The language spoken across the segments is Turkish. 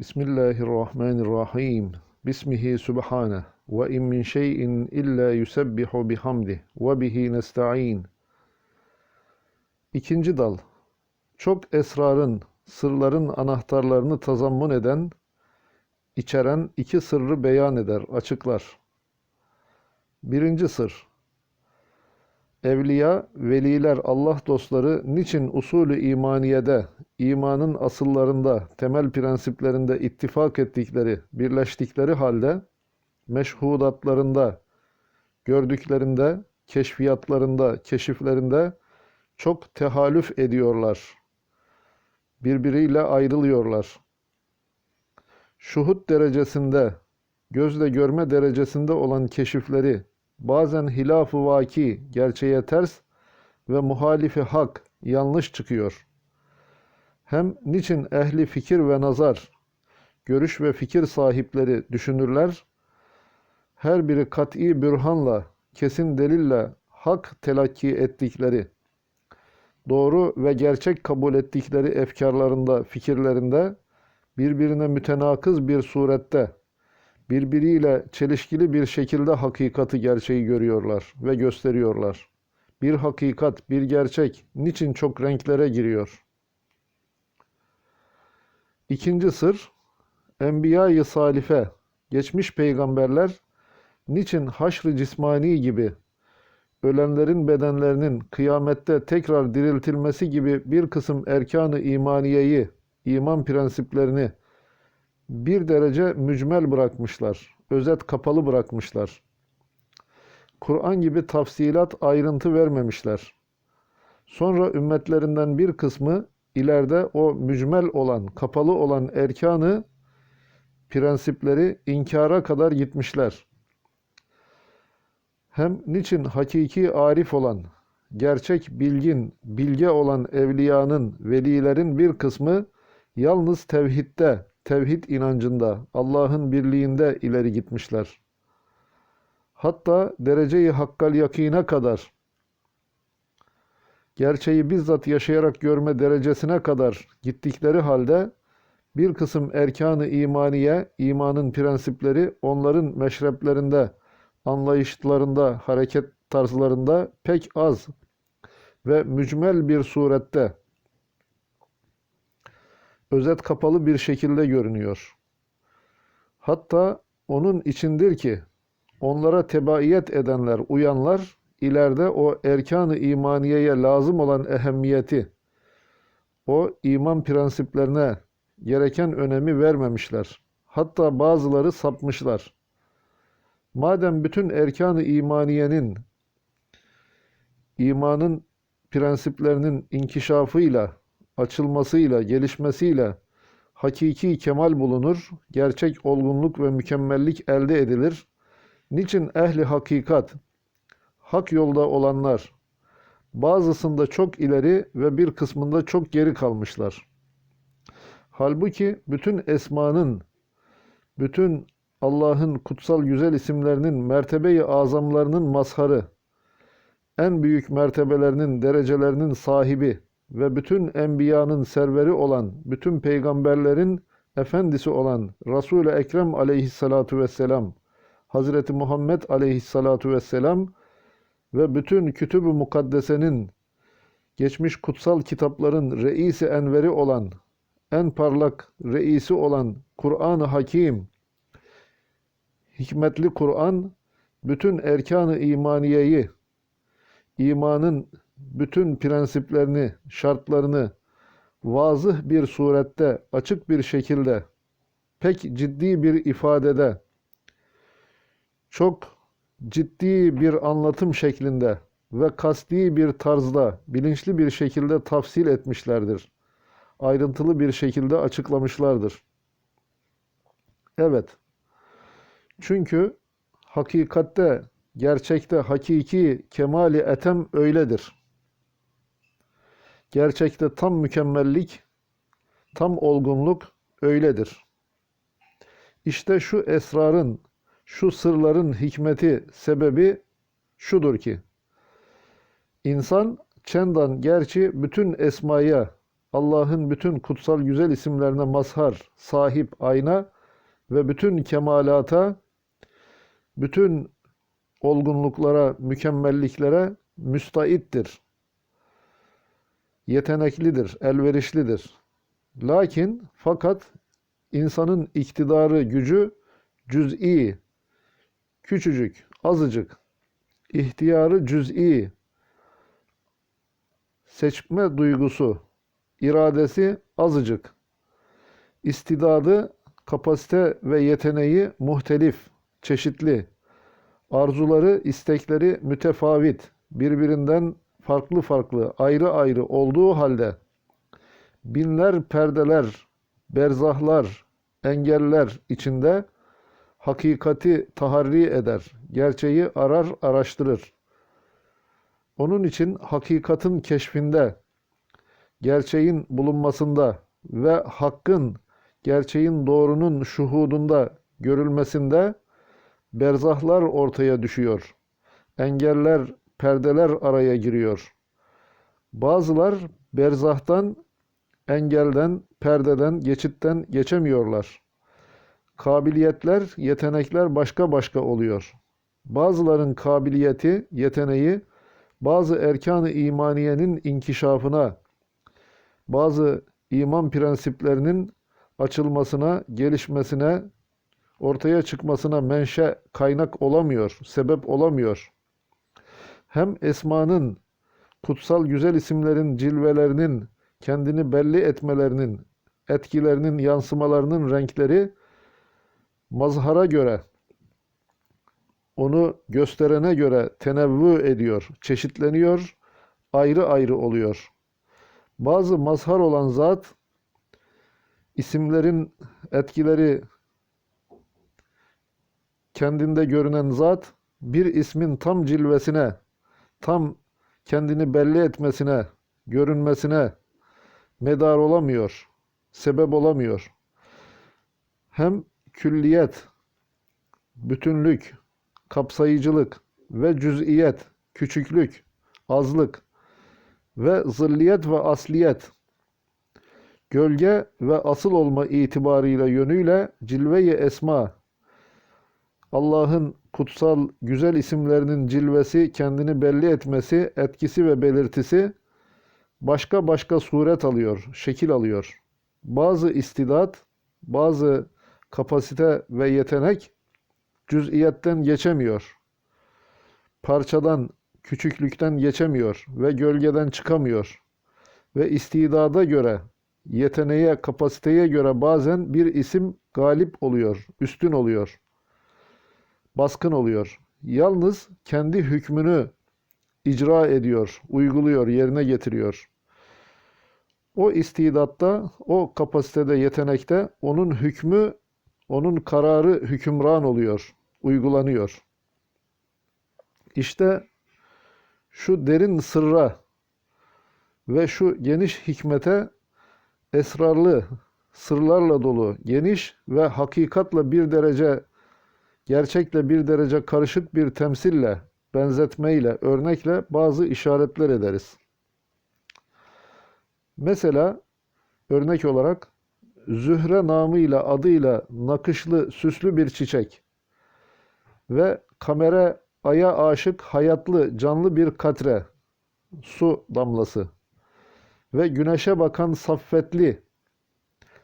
Bismillahirrahmanirrahim. Bismihi subhaneh. Ve in min şeyin illa yusebbihu bihamdih ve bihi nesta'in. İkinci dal. Çok esrarın, sırların anahtarlarını tazammun eden, içeren iki sırrı beyan eder, açıklar. Birinci sır. Evliya, veliler, Allah dostları niçin usulü imaniyede, imanın asıllarında, temel prensiplerinde ittifak ettikleri, birleştikleri halde, meşhudatlarında, gördüklerinde, keşfiyatlarında, keşiflerinde çok tehalüf ediyorlar. Birbiriyle ayrılıyorlar. Şuhut derecesinde, gözle görme derecesinde olan keşifleri, bazen hilaf-ı vaki, gerçeğe ters ve muhalifi hak, yanlış çıkıyor. Hem niçin ehli fikir ve nazar, görüş ve fikir sahipleri düşünürler, her biri kat'i bürhanla, kesin delille hak telakki ettikleri, doğru ve gerçek kabul ettikleri efkarlarında, fikirlerinde, birbirine mütenakız bir surette, birbiriyle çelişkili bir şekilde hakikati gerçeği görüyorlar ve gösteriyorlar. Bir hakikat, bir gerçek niçin çok renklere giriyor? İkinci sır, Enbiya-i Salife, geçmiş peygamberler niçin haşr-ı cismani gibi ölenlerin bedenlerinin kıyamette tekrar diriltilmesi gibi bir kısım erkan-ı imaniyeyi, iman prensiplerini bir derece mücmel bırakmışlar, özet kapalı bırakmışlar. Kur'an gibi tafsilat ayrıntı vermemişler. Sonra ümmetlerinden bir kısmı ileride o mücmel olan, kapalı olan erkanı, prensipleri inkara kadar gitmişler. Hem niçin hakiki arif olan, gerçek bilgin, bilge olan evliyanın, velilerin bir kısmı yalnız tevhidde, tevhid inancında, Allah'ın birliğinde ileri gitmişler. Hatta dereceyi hakkal yakine kadar, gerçeği bizzat yaşayarak görme derecesine kadar gittikleri halde bir kısım erkanı imaniye, imanın prensipleri onların meşreplerinde, anlayışlarında, hareket tarzlarında pek az ve mücmel bir surette özet kapalı bir şekilde görünüyor. Hatta onun içindir ki onlara tebaiyet edenler, uyanlar ileride o erkan-ı imaniyeye lazım olan ehemmiyeti, o iman prensiplerine gereken önemi vermemişler. Hatta bazıları sapmışlar. Madem bütün erkan-ı imaniyenin, imanın prensiplerinin inkişafıyla, açılmasıyla, gelişmesiyle hakiki kemal bulunur, gerçek olgunluk ve mükemmellik elde edilir. Niçin ehli hakikat, hak yolda olanlar, bazısında çok ileri ve bir kısmında çok geri kalmışlar. Halbuki bütün esmanın, bütün Allah'ın kutsal güzel isimlerinin mertebeyi azamlarının mazharı, en büyük mertebelerinin derecelerinin sahibi ve bütün enbiyanın serveri olan, bütün peygamberlerin efendisi olan Resul-i Ekrem aleyhissalatu vesselam, Hazreti Muhammed aleyhissalatu vesselam ve bütün kütüb-ü mukaddesenin geçmiş kutsal kitapların reisi enveri olan, en parlak reisi olan Kur'an-ı Hakim, hikmetli Kur'an, bütün erkan-ı imaniyeyi, imanın bütün prensiplerini, şartlarını vazıh bir surette, açık bir şekilde, pek ciddi bir ifadede, çok ciddi bir anlatım şeklinde ve kasti bir tarzda, bilinçli bir şekilde tafsil etmişlerdir. Ayrıntılı bir şekilde açıklamışlardır. Evet. Çünkü hakikatte, gerçekte hakiki kemali etem öyledir. Gerçekte tam mükemmellik, tam olgunluk öyledir. İşte şu esrarın, şu sırların hikmeti, sebebi şudur ki, insan çendan gerçi bütün esmaya, Allah'ın bütün kutsal güzel isimlerine mazhar, sahip, ayna ve bütün kemalata, bütün olgunluklara, mükemmelliklere müstaittir. Yeteneklidir, elverişlidir. Lakin fakat insanın iktidarı, gücü cüz'i, küçücük, azıcık, ihtiyarı cüz'i, seçme duygusu, iradesi azıcık, istidadı, kapasite ve yeteneği muhtelif, çeşitli, arzuları, istekleri mütefavit, birbirinden farklı farklı, ayrı ayrı olduğu halde binler perdeler, berzahlar, engeller içinde hakikati taharri eder, gerçeği arar, araştırır. Onun için hakikatin keşfinde, gerçeğin bulunmasında ve hakkın, gerçeğin doğrunun şuhudunda görülmesinde berzahlar ortaya düşüyor. Engeller, perdeler araya giriyor. Bazılar berzahtan, engelden, perdeden, geçitten geçemiyorlar. Kabiliyetler, yetenekler başka başka oluyor. Bazıların kabiliyeti, yeteneği bazı erkan-ı imaniyenin inkişafına, bazı iman prensiplerinin açılmasına, gelişmesine, ortaya çıkmasına menşe, kaynak olamıyor, sebep olamıyor. Hem esmanın, kutsal güzel isimlerin cilvelerinin, kendini belli etmelerinin, etkilerinin, yansımalarının renkleri mazhara göre, onu gösterene göre tenevvü ediyor, çeşitleniyor, ayrı ayrı oluyor. Bazı mazhar olan zat, isimlerin etkileri kendinde görünen zat, bir ismin tam cilvesine, tam kendini belli etmesine, görünmesine medar olamıyor, sebep olamıyor. Hem külliyet, bütünlük, kapsayıcılık ve cüz'iyet, küçüklük, azlık ve zilliyet ve asliyet, gölge ve asıl olma itibarıyla yönüyle cilve-i esma, Allah'ın kutsal güzel isimlerinin cilvesi, kendini belli etmesi, etkisi ve belirtisi başka başka suret alıyor, şekil alıyor. Bazı istidat, bazı kapasite ve yetenek cüz'iyetten geçemiyor. Parçadan, küçüklükten geçemiyor ve gölgeden çıkamıyor. Ve istidada göre, yeteneğe, kapasiteye göre bazen bir isim galip oluyor, üstün oluyor. Baskın oluyor. Yalnız kendi hükmünü icra ediyor, uyguluyor, yerine getiriyor. O istidatta, o kapasitede, yetenekte onun hükmü, onun kararı hükümran oluyor, uygulanıyor. İşte şu derin sırra ve şu geniş hikmete esrarlı, sırlarla dolu, geniş ve hakikatla bir derece, gerçekle bir derece karışık bir temsille, benzetmeyle, örnekle bazı işaretler ederiz. Mesela örnek olarak Zühre namıyla adıyla nakışlı süslü bir çiçek ve kamera aya aşık hayatlı canlı bir katre su damlası ve güneşe bakan saffetli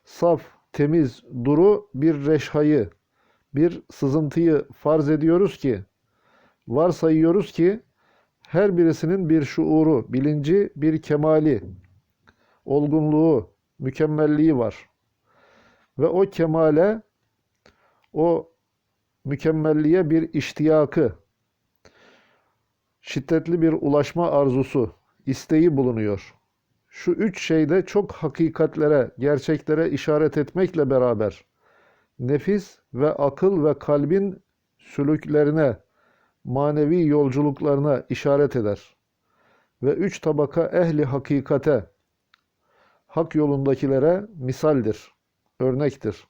saf temiz duru bir reşhayı bir sızıntıyı farz ediyoruz ki varsayıyoruz ki her birisinin bir şuuru, bilinci, bir kemali, olgunluğu, mükemmelliği var. Ve o kemale, o mükemmelliğe bir iştiyakı, şiddetli bir ulaşma arzusu, isteği bulunuyor. Şu üç şeyde çok hakikatlere, gerçeklere işaret etmekle beraber nefis ve akıl ve kalbin sülüklerine, manevi yolculuklarına işaret eder. Ve üç tabaka ehli hakikate, hak yolundakilere misaldir, örnektir.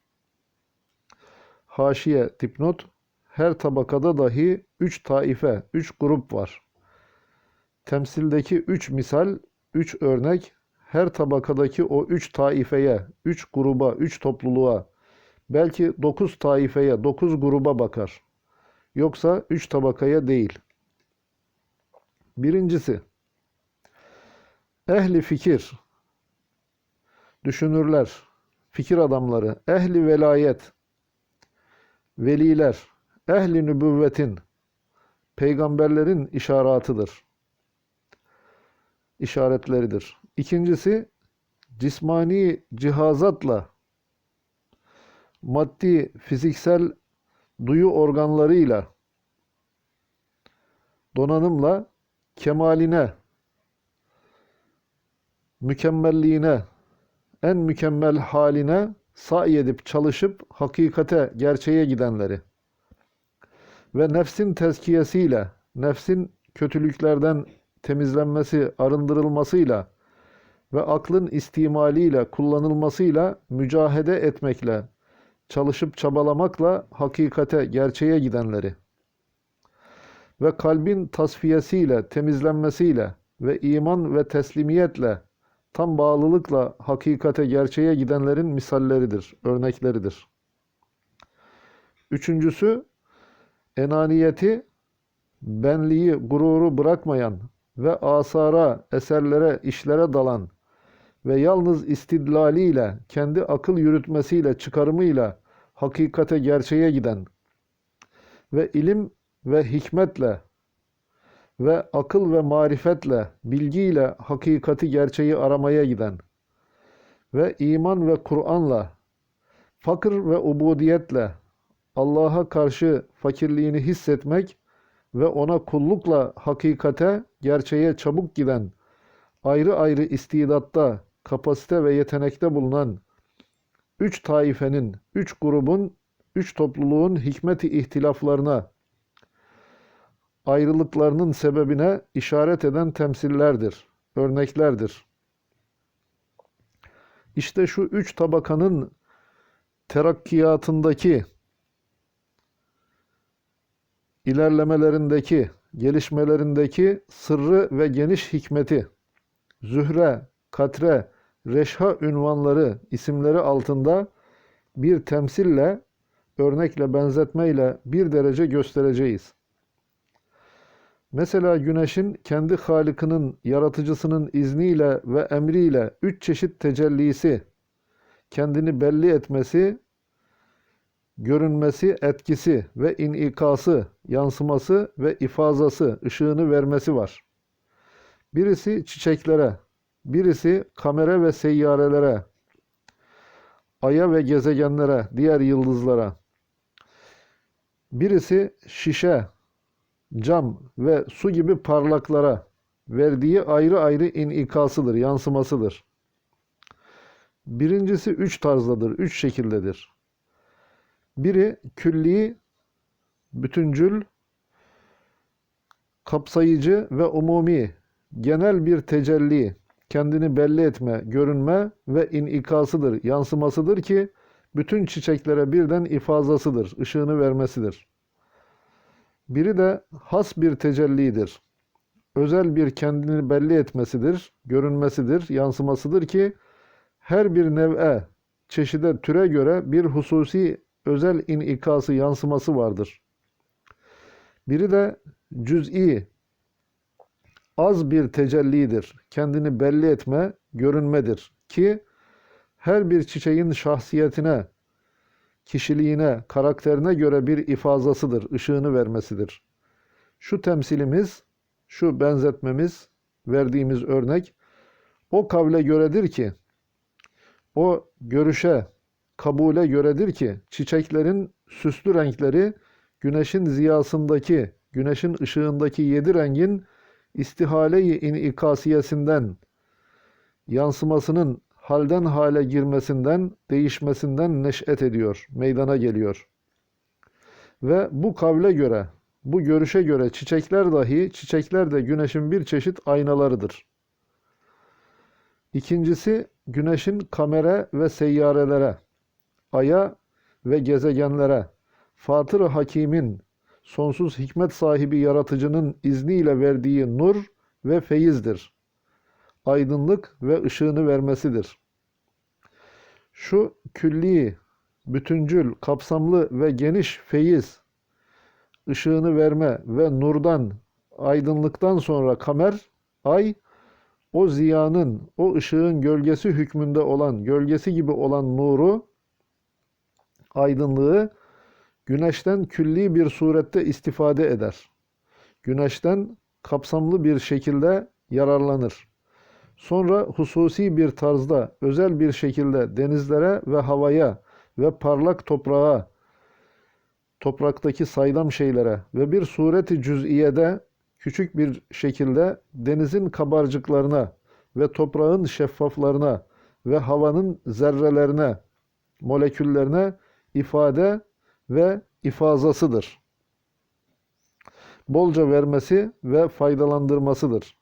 Haşiye dipnot, her tabakada dahi üç taife, üç grup var. Temsildeki üç misal, üç örnek her tabakadaki o üç taifeye, üç gruba, üç topluluğa, belki dokuz taifeye, dokuz gruba bakar. Yoksa üç tabakaya değil. Birincisi, ehli fikir, düşünürler, fikir adamları, ehli velayet, veliler, ehli nübüvvetin, peygamberlerin işaratıdır. işaretleridir. İkincisi, cismani cihazatla, maddi, fiziksel duyu organlarıyla, donanımla kemaline, mükemmelliğine, en mükemmel haline sahi edip çalışıp hakikate, gerçeğe gidenleri ve nefsin tezkiyesiyle, nefsin kötülüklerden temizlenmesi, arındırılmasıyla ve aklın istimaliyle, kullanılmasıyla mücahede etmekle, çalışıp çabalamakla hakikate, gerçeğe gidenleri ve kalbin tasfiyesiyle, temizlenmesiyle ve iman ve teslimiyetle, tam bağlılıkla hakikate, gerçeğe gidenlerin misalleridir, örnekleridir. Üçüncüsü, enaniyeti, benliği, gururu bırakmayan ve asara, eserlere, işlere dalan ve yalnız istidlaliyle, kendi akıl yürütmesiyle, çıkarımıyla hakikate, gerçeğe giden ve ilim ve hikmetle ve akıl ve marifetle, bilgiyle hakikati, gerçeği aramaya giden ve iman ve Kur'an'la, fakir ve ubudiyetle, Allah'a karşı fakirliğini hissetmek ve ona kullukla hakikate, gerçeğe çabuk giden, ayrı ayrı istidatta, kapasite ve yetenekte bulunan üç taifenin, üç grubun, üç topluluğun hikmeti ihtilaflarına, ayrılıklarının sebebine işaret eden temsillerdir, örneklerdir. İşte şu üç tabakanın terakkiyatındaki ilerlemelerindeki, gelişmelerindeki sırrı ve geniş hikmeti, zühre, katre, reşha ünvanları, isimleri altında bir temsille, örnekle, benzetmeyle bir derece göstereceğiz. Mesela güneşin kendi Halık'ının, yaratıcısının izniyle ve emriyle üç çeşit tecellisi, kendini belli etmesi, görünmesi, etkisi ve inikası, yansıması ve ifazası, ışığını vermesi var. Birisi çiçeklere, birisi kamera ve seyyarelere, aya ve gezegenlere, diğer yıldızlara. Birisi şişe, cam ve su gibi parlaklara verdiği ayrı ayrı inikasıdır, yansımasıdır. Birincisi üç tarzdadır, üç şekildedir. Biri külli, bütüncül, kapsayıcı ve umumi, genel bir tecelli, kendini belli etme, görünme ve inikasıdır, yansımasıdır ki bütün çiçeklere birden ifazasıdır, ışığını vermesidir. Biri de has bir tecellidir. Özel bir kendini belli etmesidir, görünmesidir, yansımasıdır ki her bir nev'e, çeşide, türe göre bir hususi özel inikası, yansıması vardır. Biri de cüz'i, az bir tecellidir. Kendini belli etme, görünmedir ki her bir çiçeğin şahsiyetine, kişiliğine, karakterine göre bir ifazasıdır, ışığını vermesidir. Şu temsilimiz, şu benzetmemiz, verdiğimiz örnek o kavle göredir ki, o görüşe, kabule göredir ki çiçeklerin süslü renkleri güneşin ziyasındaki, güneşin ışığındaki yedi rengin istihale-i inikasiyesinden, yansımasının halden hale girmesinden, değişmesinden neş'et ediyor, meydana geliyor. Ve bu kavle göre, bu görüşe göre çiçekler dahi, çiçekler de güneşin bir çeşit aynalarıdır. İkincisi, güneşin kamera ve seyyarelere, aya ve gezegenlere, Fatır-ı Hakim'in, sonsuz hikmet sahibi yaratıcının izniyle verdiği nur ve feyizdir. aydınlık ve ışığını vermesidir. Şu külli, bütüncül, kapsamlı ve geniş feyiz, ışığını verme ve nurdan, aydınlıktan sonra kamer, ay, o ziyanın, o ışığın gölgesi hükmünde olan, gölgesi gibi olan nuru, aydınlığı, güneşten külli bir surette istifade eder. Güneşten kapsamlı bir şekilde yararlanır. Sonra hususi bir tarzda, özel bir şekilde denizlere ve havaya ve parlak toprağa, topraktaki saydam şeylere ve bir sureti cüz'iyede küçük bir şekilde denizin kabarcıklarına ve toprağın şeffaflarına ve havanın zerrelerine, moleküllerine ifade ve ifazasıdır. Bolca vermesi ve faydalandırmasıdır.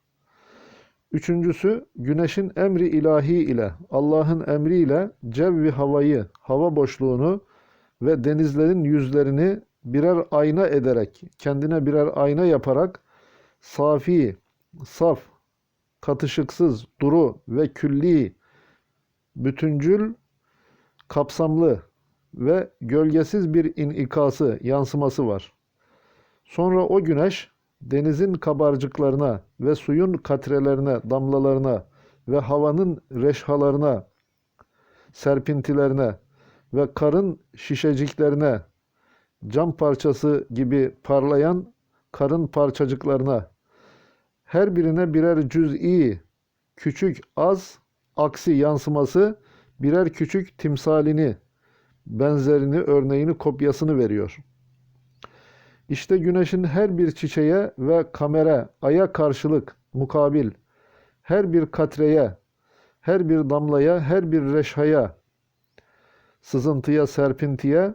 Üçüncüsü, güneşin emri ilahi ile, Allah'ın emriyle cevvi havayı, hava boşluğunu ve denizlerin yüzlerini birer ayna ederek, kendine birer ayna yaparak safi, saf, katışıksız, duru ve külli, bütüncül, kapsamlı ve gölgesiz bir inikası, yansıması var. Sonra o güneş denizin kabarcıklarına ve suyun katrelerine, damlalarına ve havanın reşhalarına, serpintilerine ve karın şişeciklerine, cam parçası gibi parlayan karın parçacıklarına, her birine birer cüz'i, küçük, az, aksi yansıması, birer küçük timsalini, benzerini, örneğini, kopyasını veriyor. İşte güneşin her bir çiçeğe ve kamera, aya karşılık, mukabil, her bir katreye, her bir damlaya, her bir reşhaya, sızıntıya, serpintiye,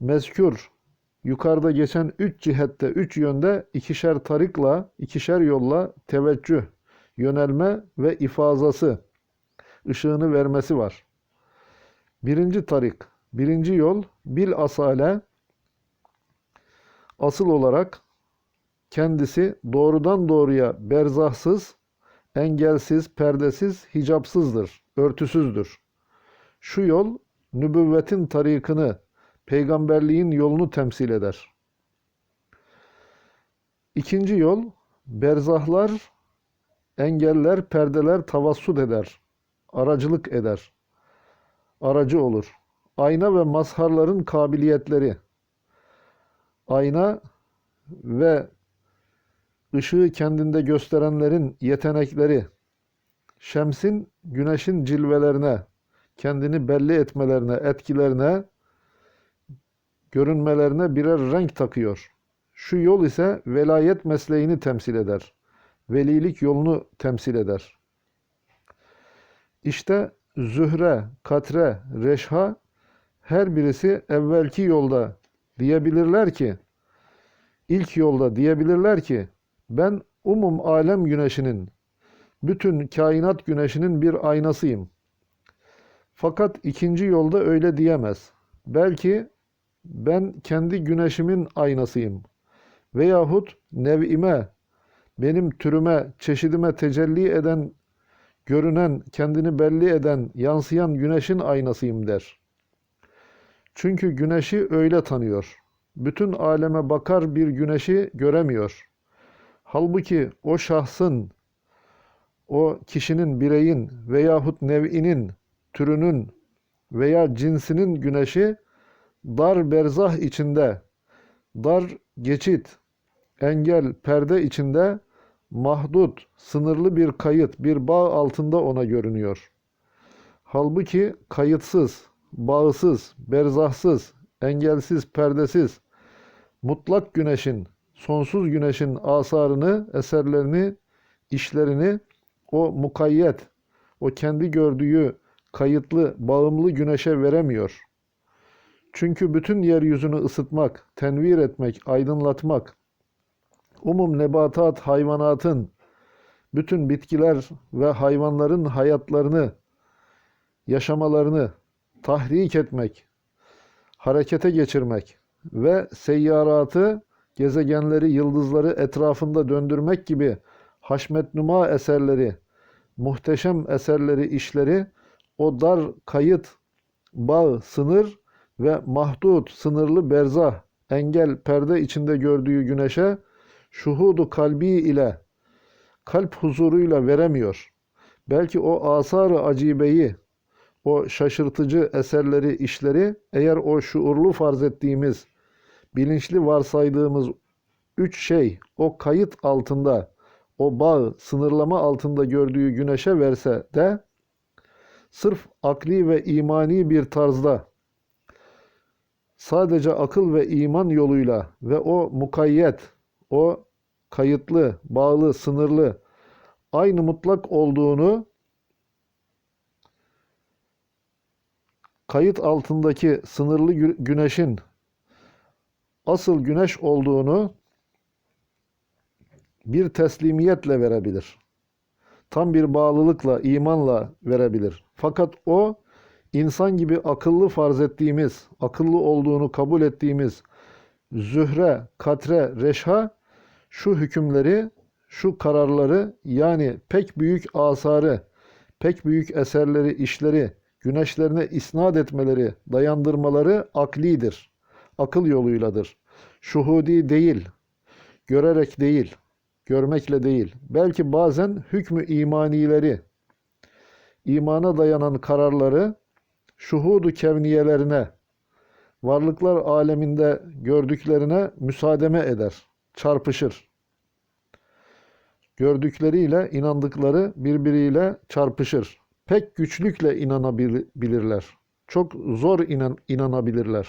mezkür, yukarıda geçen üç cihette, üç yönde ikişer tarikla, ikişer yolla teveccüh, yönelme ve ifazası, ışığını vermesi var. Birinci tarik, birinci yol, bil asale, asıl olarak kendisi doğrudan doğruya berzahsız, engelsiz, perdesiz, hicapsızdır, örtüsüzdür. Şu yol nübüvvetin tarikını, peygamberliğin yolunu temsil eder. İkinci yol berzahlar, engeller, perdeler tavassut eder, aracılık eder, aracı olur. Ayna ve mazharların kabiliyetleri, ayna ve ışığı kendinde gösterenlerin yetenekleri, şemsin, güneşin cilvelerine, kendini belli etmelerine, etkilerine, görünmelerine birer renk takıyor. Şu yol ise velayet mesleğini temsil eder. Velilik yolunu temsil eder. İşte zühre, katre, reşha her birisi evvelki yolda diyebilirler ki ilk yolda diyebilirler ki ben umum alem güneşinin bütün kainat güneşinin bir aynasıyım. Fakat ikinci yolda öyle diyemez. Belki ben kendi güneşimin aynasıyım. Veyahut nev'ime, benim türüme, çeşidime tecelli eden, görünen, kendini belli eden, yansıyan güneşin aynasıyım der. Çünkü güneşi öyle tanıyor. Bütün aleme bakar bir güneşi göremiyor. Halbuki o şahsın, o kişinin, bireyin veyahut nev'inin, türünün veya cinsinin güneşi dar berzah içinde, dar geçit, engel, perde içinde mahdut, sınırlı bir kayıt, bir bağ altında ona görünüyor. Halbuki kayıtsız, bağısız, berzahsız, engelsiz, perdesiz, mutlak güneşin, sonsuz güneşin asarını, eserlerini, işlerini o mukayyet, o kendi gördüğü kayıtlı, bağımlı güneşe veremiyor. Çünkü bütün yeryüzünü ısıtmak, tenvir etmek, aydınlatmak, umum nebatat, hayvanatın, bütün bitkiler ve hayvanların hayatlarını, yaşamalarını tahrik etmek, harekete geçirmek ve seyyaratı, gezegenleri, yıldızları etrafında döndürmek gibi haşmetnuma eserleri muhteşem eserleri, işleri o dar kayıt, bağ, sınır ve mahdut, sınırlı berzah, engel, perde içinde gördüğü güneşe şuhudu kalbi ile, kalp huzuruyla veremiyor. Belki o asar-ı acibeyi, o şaşırtıcı eserleri, işleri eğer o şuurlu farz ettiğimiz, bilinçli varsaydığımız üç şey o kayıt altında, o bağ, sınırlama altında gördüğü güneşe verse de sırf akli ve imani bir tarzda sadece akıl ve iman yoluyla ve o mukayyet, o kayıtlı, bağlı, sınırlı, aynı mutlak olduğunu kayıt altındaki sınırlı gü- güneşin asıl güneş olduğunu bir teslimiyetle verebilir. Tam bir bağlılıkla, imanla verebilir. Fakat o insan gibi akıllı farz ettiğimiz, akıllı olduğunu kabul ettiğimiz zühre, katre, reşha şu hükümleri, şu kararları yani pek büyük asarı, pek büyük eserleri, işleri güneşlerine isnat etmeleri, dayandırmaları aklidir. Akıl yoluyladır. Şuhudi değil, görerek değil, görmekle değil. Belki bazen hükmü imanileri, imana dayanan kararları şuhudu kevniyelerine, varlıklar aleminde gördüklerine müsaademe eder, çarpışır. Gördükleriyle inandıkları birbiriyle çarpışır. Pek güçlükle inanabilirler. Çok zor inan, inanabilirler.